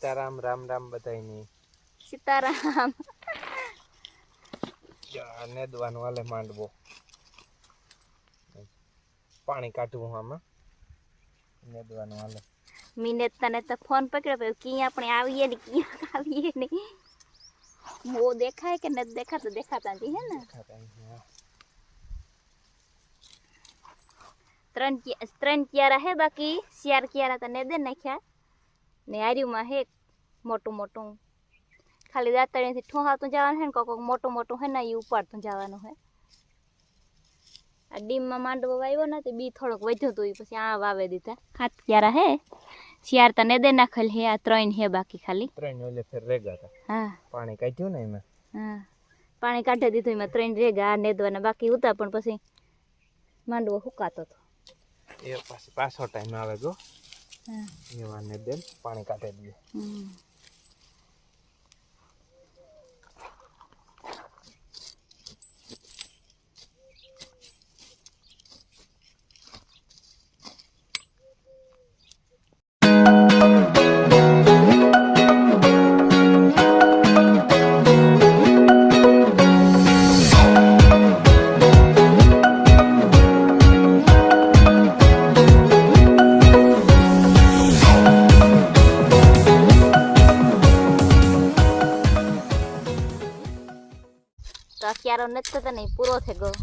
સીતારામ રામ રામ બધાયની સીતારામ. જા, નેદવાનું હાલે માંડવો. પાણી કાઢવું આમાં. નેદવાનું હાલે મીને તને તો ફોન પકડ્યો પછી ક્યાં આપણે આવીએ ને ક્યાં આવીએ ને. મો દેખાય કે નથી દેખાતો? દેખાતા નથી હે ને? ખાતા અહીંયા. ત્રણ કિયા- ત્રણ ક્યારા હે બાકી. ચાર ક્યારા તને દે નાખ્યા. ને આર્યુમાં હે મોટું મોટું. ખાલી દાંતણીથી ઠોહાતું જવાનું હે ને કોક મોટું મોટું હે ને એ ઉપાડતું જવાનું હે. આ ડીમમાં માંડવો વાવ્યો ને તે બી થોડોક વધ્યો તો પછી આ વાવે દીધા. હાથ ક્યારા હે? શિયાર તને દે નાખેલ હે આ ત્રણ હે બાકી ખાલી. ત્રણ ઓલે ફેર રેગા હતા. હા. પાણી કાઢ્યું ને એમાં? હા. પાણી કાઢી દીધું એમાં ત્રણ રેગા આ નેદવાના બાકી હતા પણ પછી માંડવો હુકાતો હતો. એ પાછી પાછો ટાઈમ આવે ગો. હા એવા ને દે પાણી કાઢી દઈએ. નથી થતો ને પૂરો થઈ ગયો.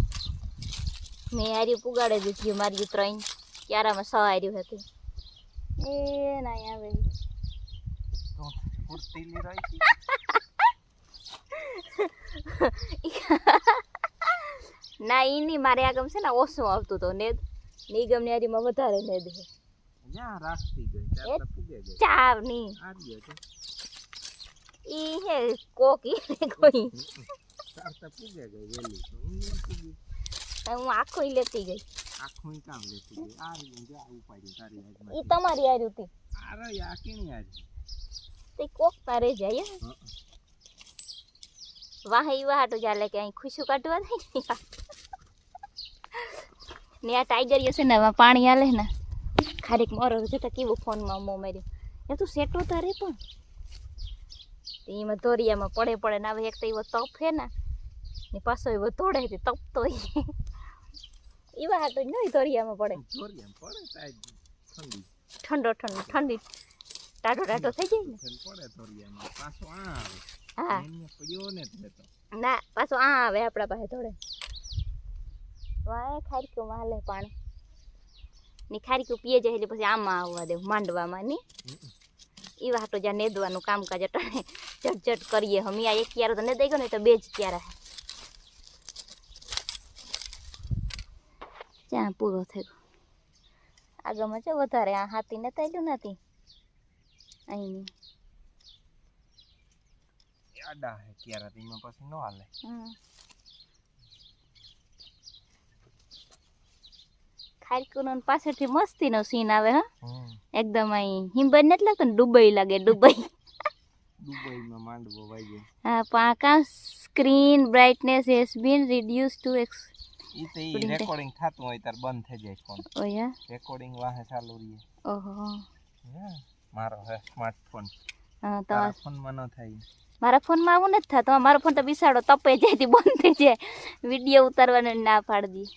મેં હાર્યું પુગાડી દીધી મારી ત્રણ. ક્યારામાં સો હાર્યું હતું. એ ના આવે. ના ઈ નહીં મારે આગમ છે ને ઓછું આવતું તો નેદ નિગમની હારીમાં વધારે નેદ છે ચારની. ઈ હે કોકી ને કોઈ. ચાર તો પૂગે ગઈ વેલી તો હું નહીં આખું લેતી ગઈ. આખું કામ લેતી ગઈ. આ રહ્યું જે આ ઉપાડ્યું તારી ઈ હાથમાંથી. તમારી હાર્યું હતી અરે આ કેની હારી. તે કોક તારે જાય. વાહ તો વાહાટું ચાલે કે અહીં ખુશું કાઢવા થાય ને આ ટાઈગર છે ને પાણી આલે ને. ખારીક મોરો જતા કેવું ફોનમાં મો માર્યું. એ તું સેટો તારે પણ. એમાં દોરિયામાં પડે પડે ને આવે એક તો એવો તપ હે ને ને પાછો એવો તોડે તે તપ તો એવા હાટું જ નહીં દોરિયામાં પડે. ઠંડી. ઠંડો ઠંડો ઠંડી. ટાઢો ટાઢો થઈ જાય ને? પડે ધોરિયામાં. પાછો આ હા. પડ્યો ને ના પાછો આ આવે આપણા પાસે થોડે વાય ખારીકું હાલે પાણી. ની ખારીકું પીએ જાય એટલે પછી આમાં આવવા દે માંડવામાં ની. એ વાટો જ્યાં નેદવાનું કામકાજ અટાણે ઝટઝટ કરીએ હમી. આ એક ક્યારો તો નેદાઈ ગયો ને તો બે જ ક્યારા ત્યાં પૂરો થયો? આગળમાં છે વધારે આ હાથી ને તૈલું નથી. અહીંની એ આડા હે ક્યારે એમાં પછી નો હાલે. હમ. પાછળથી મસ્તીનો સીન આવે હા? એકદમ અહીં હિંબન નથી લાગતો ને ડુબઈ લાગે ડુબઈ દુબઈમાં માંડવો વાગ્યો. હા પાંકા screen brightness has been reduce to X ઈ તો ઈ રેકોર્ડિંગ થાતું હોય ત્યારે બંધ થઈ જાય ફોન ઓયા રેકોર્ડિંગ વાહે ચાલુ રહે. ઓહો. હે, મારો હે સ્માર્ટફોન હા તારા તમારા ફોનમાં ન થાય મારા ફોનમાં આવું નથી થતું. મારો ફોન તો બિસાડો તપે જાય થી બંધ થઈ જાય. વીડિયો ઉતારવાનો ના પાડી દે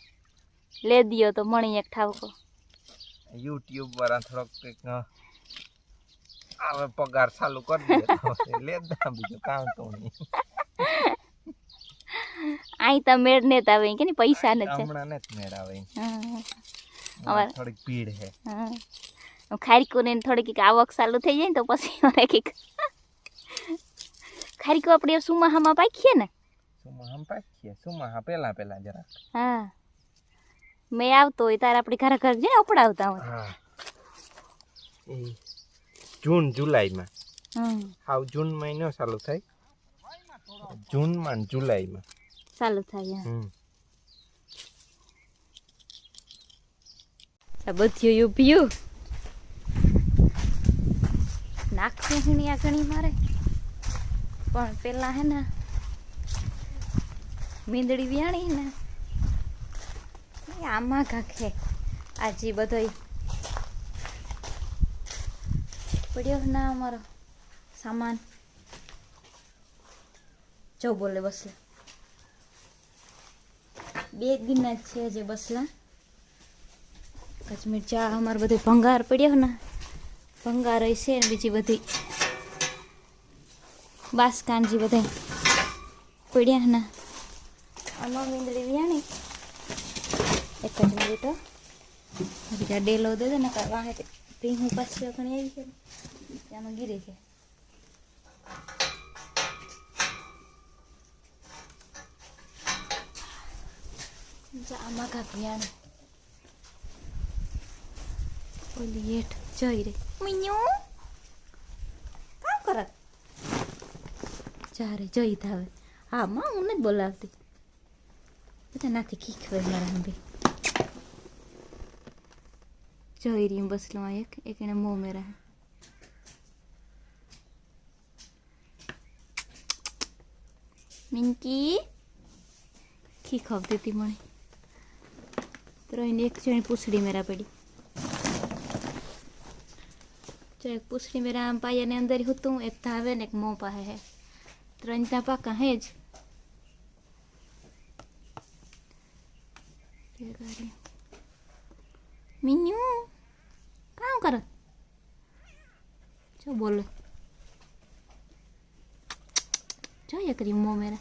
લે દિયો તો મણી એક ઠાવકો. યુટ્યુબ વાળા થોડોક કંઈક આવે પગાર ચાલુ કરી દે. લે દા બીજું કામ તો નહીં. અહીં તો મેળ ને આવે કે ને પૈસા ને છે હમણાં ને મેળ આવે હા હમણાં થોડીક ભીડ હે. હા ખારીકુને થોડી કંઈક આવક ચાલુ થઈ જાય ને તો પછી મારે કંઈક ખારીકો આપણે સુમાહામાં પાખીએ ને? સુમા હમ પાકીએ? સુમા હા પેલા પેલા જરા હા. મેં આવતો હોય તારે આપણે ઘરે ઘર જઈને અપડાવતા હોય. હા. જૂન જુલાઈમાં. હાવ જૂન મહિનો ચાલુ થાય. જૂનમાં ને જુલાઈમાં. ચાલુ થાય બધું ઉભ્યું નાખવું હું આ ઘણી મારે. પણ પેલા હે ને મીંદડી વ્યાણી ને આમાં કાંખે આજી બધો પડ્યો ના અમારો સામાન. જો બોલે બસલા બે જ છે જે બસલા. કાશ્મીર ચા અમારે બધું ભંગાર પડ્યો ને ભંગાર છે ને બીજી બધી. બાસકાનજી બધા પડ્યા ને આમાં મીંદડી વ્યાણી. એક જ મિનિટ, હો. હજી ડેલો દે ને વાહે ભીંગું પાછી ઘણી આવી છે આમાં ગીરી છે. આમાં વ્યાણી ઓલી હેઠ જઈ રે મિન્યુ કામ કરત ચારે જઈ થાવે હા માં હું નથી બોલાવતી બધા નાથી ખીખવે મારા હંભી જઈ રહી બસ લો એક એક એને મોં મેરા મિંકી ખીખવતી હતી મને તો રહીને એક જણી પૂછડી મેરા પડી. તો એક પૂછડી મેરા આમ પાયાની અંદર હતું એક ધાવે ને એક મોં પાસે હે. ત્રણ ત્યાં પાકા, હે જ. મિન્યુ કામ કરો. જો બોલો. જો યકરી મો મેરા.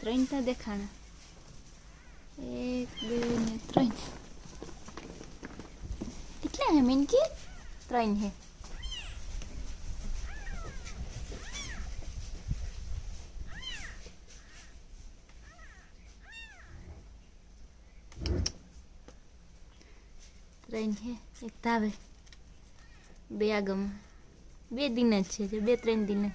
ત્રણ તો દેખાણા. એક, બે, ને ત્રણ. કેટલા હે મિનકી ત્રણ હે. ત્રણ હે, એક તાવે બે આગમ. બે દિન જ છે, બે, ત્રણ દિન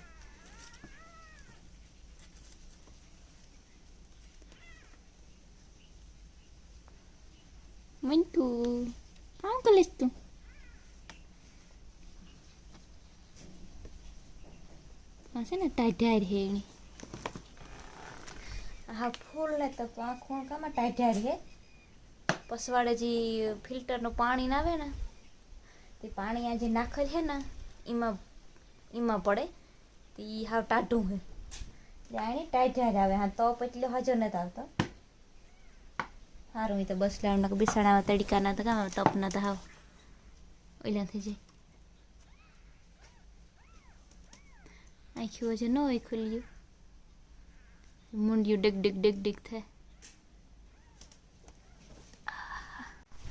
આ છે ને ટાઢાર હે એની હા ફૂલ ને તો આ ખૂણ કામાં ટાઢાર હે પસવાડે જે ફિલ્ટરનું પાણી ના આવે ને તે પાણી આ જે નાખેલ છે ને એમાં એમાં પડે તે હાવ ટાઢું હે એટલે આની આવે હા તો પછી હજો નથી આવતો સારું એ તો બસ લાવના બિસાડામાં તડકાના તો કામ તપના તો હાવ ઓલા થઈ જાય. આખી વજે ન હોય ખુલ્યું મુંડિયું ડેક ડેક ડેક ડેક થાય.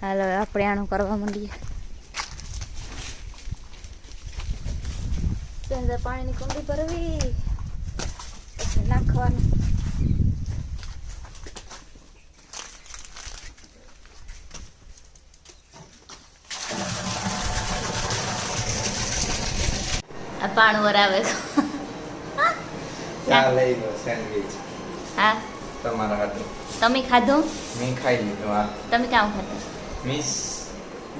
હાલો આપણે આનું કરવા માંડીએ. પાણીની કુંડી ભરવી. નાખવાનું. પાણી વરાવે. ચા લઈ લો સેન્ડવિચ. હા. તમારા હાથનું તમે ખાધું? મેં ખાઈ લીધું હા. તમે કામ ખાધું? મિસ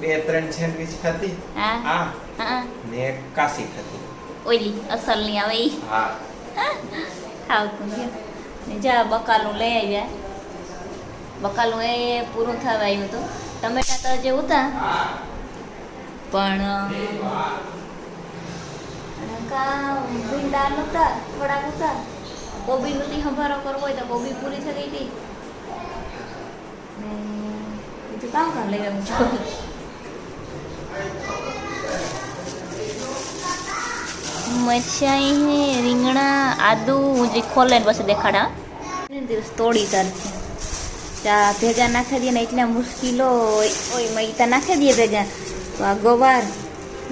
બે ત્રણ સેન્ડવિચ ખાધી. હા? હા. ને કાસી ખાધી. ઓલી અસલની આવે ઈ. હા. ખાવતું ને જા બકાલું લઈ આવ્યા બકાલું એ પૂરું થવા આવ્યું હતું. ટમેટા તો જે હતા પણ કા ભીંડા નહોતા થોડાક હતા કોબી નહોતી સંભારો કરવો હોય તો કોબી પૂરી થઈ ગઈ હતી બીજું કામ કામ લઈ આવ્યું છું મરચાઈ હે રીંગણા આદુ હું જે ખોલે ને પછી દેખાડા દિવસ તોડી તારથી ચા ભેગા નાખી દઈએ ને એટલા મુશ્કેલો હોય મૈતા નાખી દઈએ ભેગા તો આ ગવાર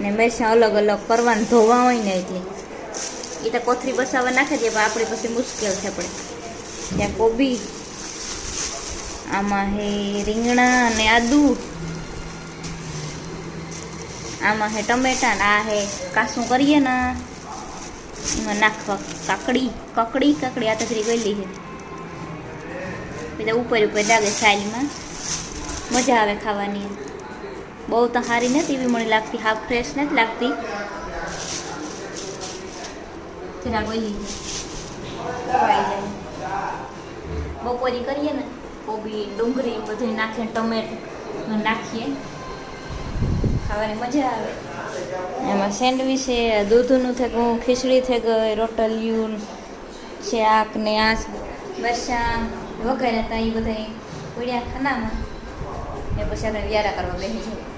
ને મરચાં અલગ અલગ કરવાનું ધોવા હોય ને એટલે. એ તો કોથરી બસાવા નાખે છે, પણ આપણે પછી મુશ્કેલ છે આપણે ત્યાં કોબી, આમાં હે રીંગણા અને આદુ, આમાં હે ટમેટા ને આ હે કાસું કરીએ ને એમાં નાખવા કાકડી, કકડી, કાકડી આ તકરી ગયેલી છે. બધા ઉપર ઉપર લાગે સાઈલમાં. મજા આવે ખાવાની. બહુ તો સારી નથી એવી મને લાગતી હાફ ફ્રેશ નથી લાગતી. ખવાઈ જાય. બપોરી કરીએ ને કોબી ડુંગળી બધું નાખીએ ટમેટું નાખીએ. ખાવાની મજા આવે. એમાં સેન્ડવીચ છે દૂધનું થઈ ગયું ખીચડી થઈ ગઈ રોટલિયું શાક ને આ મરચાં વગેરે હતા એ બધા પડ્યા ખાનામાં. એ પછી આપણે વ્યારા કરવા બેસી જાય